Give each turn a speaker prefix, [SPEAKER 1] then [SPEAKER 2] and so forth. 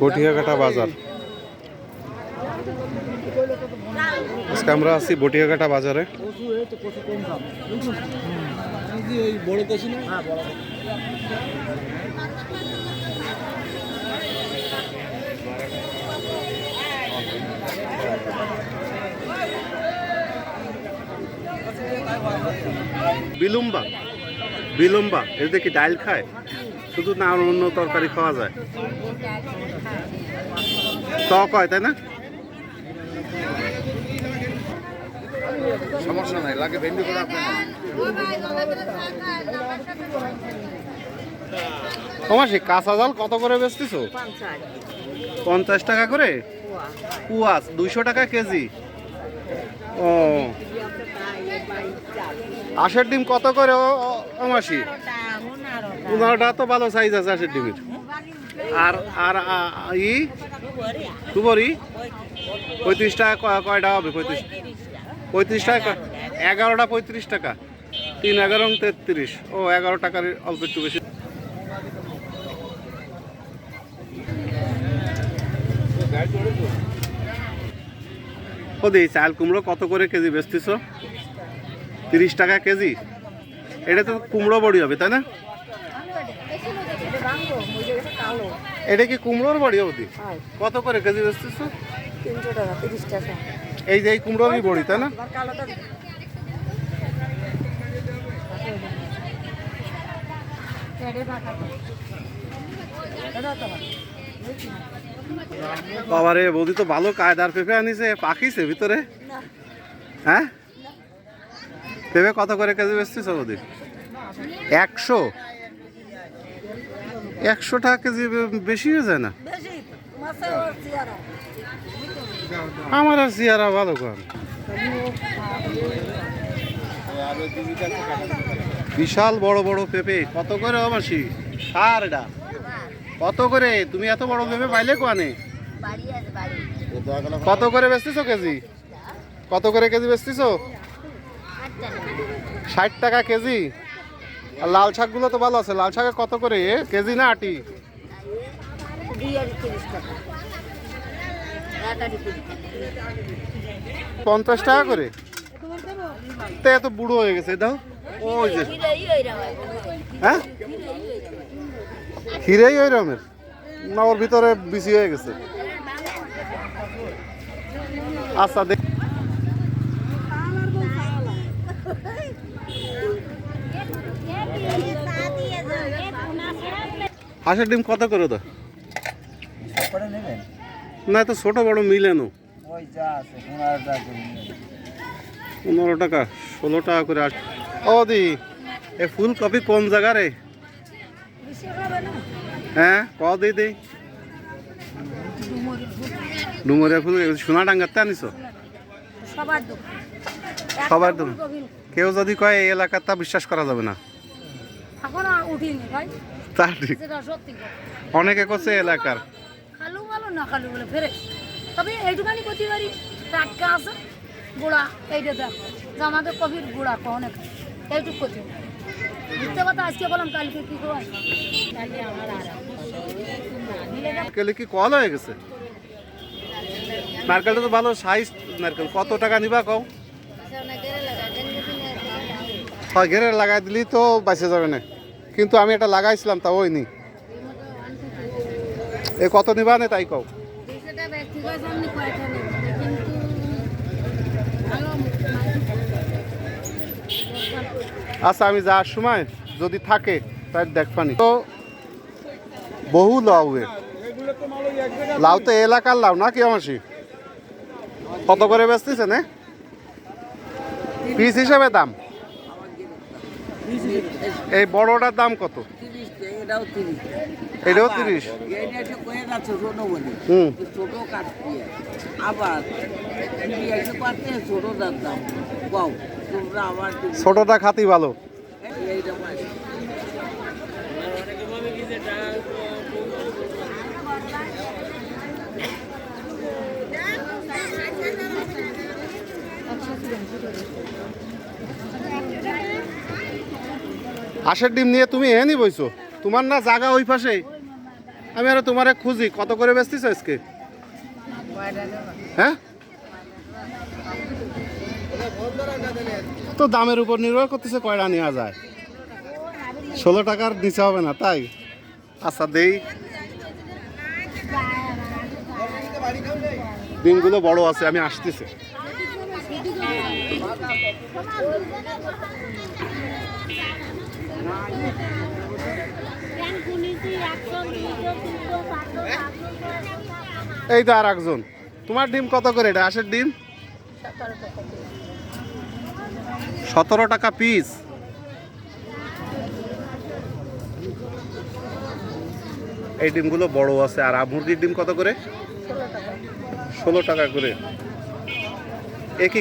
[SPEAKER 1] বটিয়াঘাটা বাজার। আজকে আমরা আছি বটিয়াঘাটা বাজারে। বিলম্বা। বিলম্বা এতে কি ডাইল খায়? শুধু না আর অন্য তরকারি খাওয়া যায়? টক হয় তাই না?
[SPEAKER 2] সমস্যা নাই লাগে ভেন্ডি করে আপনি
[SPEAKER 1] তোমার সে কাঁচা জাল কত করে বেচতেছো? পঞ্চাশ টাকা করে? কুয়াশ দুইশো টাকা কেজি। ও। আষের ডিম কত করে? ও- ও- ও মাসি পনেরোটা তো ভালো সাইজ আছে আষের ডিমের। আর আর ই? দুবরি পঁয়ত্রিশ টাকা কয়টা হবে? পঁয়ত্রিশ। পঁয়ত্রিশ টাকা এগারোটা পঁয়ত্রিশ টাকা। তিন এগারো, তেত্রিশ। ও, এগারো টাকার অল্প একটু বেশি। ও দিই, চাল কুমড়ো কত করে কেজি বেচতেছ? তিরিশ টাকা কেজি? এটা তো কুমড়ো বড়ি হবে তাই না? এটা কি কুমড়োর বড়ি অবধি কত করে কেজি বেচতেছ?
[SPEAKER 3] টাকা
[SPEAKER 1] এই যে এই কুমড়োরই বড়ি তাই না? বাবারে বৌদি তো ভালো কায়দার পেঁপে আনিছে পাখিছে ভিতরে। হ্যাঁ? পেঁপে কত করে কেজি বেচতেছ বৌদি? একশো? একশো টাকা কেজি বেশি হয়ে যায় না? আমার আর চেয়ারা ভালো কম বিশাল বড় বড় পেঁপে, কত করে অমাসি আর এটা। কত করে? তুমি এত বড় পেঁপে পাইলে কোয়ানে? কত করে বেচতেছো কেজি? কত করে কেজি বেচতেছো? ষাট টাকা কেজি? আর লাল শাকগুলো তো ভালো আছে। লাল শাকে কত করে? কেজি না আটি? পঞ্চাশ টাকা করে? তে, এত বুড়ো হয়ে গেছে দাও। ওই যে। হ্যাঁ? হিরেই ওই রকমের। না, ওর ভিতরে বিসি হয়ে গেছে। আচ্ছা দেখ হাঁসের ডিম কত করে তো না তো ছোট বড় মিলে নো
[SPEAKER 2] ওই যা আছে পনেরো টাকা
[SPEAKER 1] ষোলো টাকা করে আস ও দি এ ফুলকপি কোন জায়গা রে? হ্যাঁ ক দি দিই ডুমরিয়া ফুল সোনা ডাঙ্গাতে আনিস
[SPEAKER 3] সবার
[SPEAKER 1] সবার দোকান। কেউ যদি কয় এই এলাকার তা বিশ্বাস করা যাবে না।
[SPEAKER 3] এখন উঠিনি ভাই।
[SPEAKER 1] তা ঠিক।
[SPEAKER 3] সেটা সত্যি কথা।
[SPEAKER 1] অনেকে করছে এলাকার।
[SPEAKER 3] খালু ভালো না খালু বলে ফেরে। তবে এইটুখানি করতে পারি টাটকা আছে গুড়া এইটা দেখ। যে আমাদের কবির গুড়া অনেক। এইটুক করতে পারি। মিথ্যে কথা আজকে বললাম কালকে কি করব? কালকে আমার
[SPEAKER 1] নারকেলে কি কল হয়ে গেছে? নারকেলটা তো ভালো সাইজ নারকেল। কত টাকা নিবা কও? হয় ঘেরে লাগাই দিলি তো বাঁচে যাবে না। কিন্তু আমি এটা লাগাইছিলাম তা ওই নি এ কত নিবা নে তাই কও? আচ্ছা আমি যাওয়ার সময় যদি থাকে তাই দেখবানি তো বহু লাউ লাউ তো এলাকার লাউ না কি আমাসি কত করে বেচতেছে নে? পিস হিসাবে দাম? এই বড়টার দাম কত
[SPEAKER 4] এটাও তিরিশ
[SPEAKER 1] হুম
[SPEAKER 4] ছোট কাটছি আবার তুমি এসে পারতে ছোটটার দাম পাও তোমরা আবার তুমি-
[SPEAKER 1] ছোটটা খাতি ভালো
[SPEAKER 4] এইটা পাই।
[SPEAKER 1] হাঁসের ডিম নিয়ে তুমি এহেনি বইছো? তোমার না জায়গা ওই পাশে। আমি আরও তোমারে খুঁজি, কত করে বেচতিস আজকে? হ্যাঁ? তো দামের উপর নির্ভর করতেছে কয়টা নেওয়া যায়। ষোলো টাকার নিচে হবে না, তাই? আচ্ছা দেই। ডিমগুলো বড় আছে, আমি আসতেছি। এই তো আর একজন। তোমার ডিম কত করে এটা? হাঁসের ডিম? সতেরো টাকা পিস এই ডিমগুলো বড় আছে। আর মুরগির ডিম কত করে? ষোলো টাকা। করে। এ কি